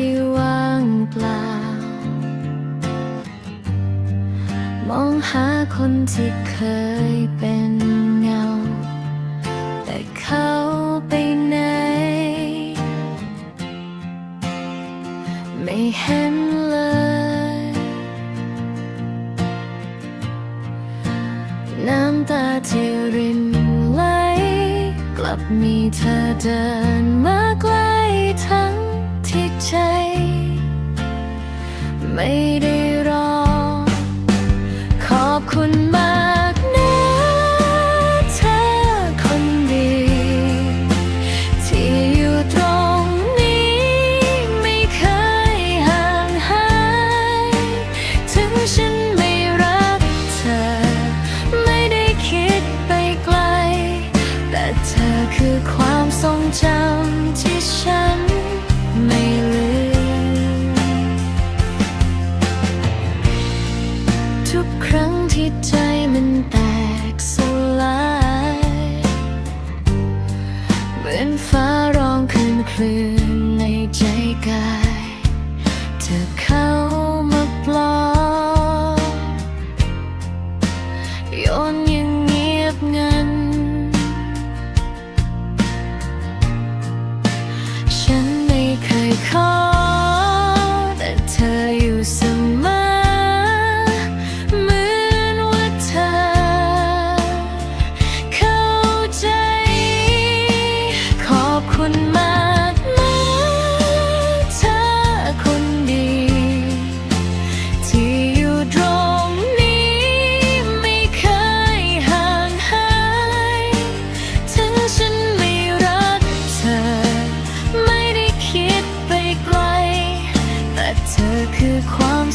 ที่ว่างเปล่า มองหาคนที่เคยเป็นเงา แต่เขาไปไหน ไม่เห็นเลย น้ำตาที่รินไหล กลับมีเธอเดินมา ไม่ได้รอ ขอบคุณ ทุกครั้งที่ใจมันแตกสลายเหมือนฟ้าร้องคืนคลื่นในใจกาย เธอเข้ามาปลอบโยนยังเงียบงัน ฉันไม่เคยขอแต่เธออยู่เสมอ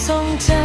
sometimes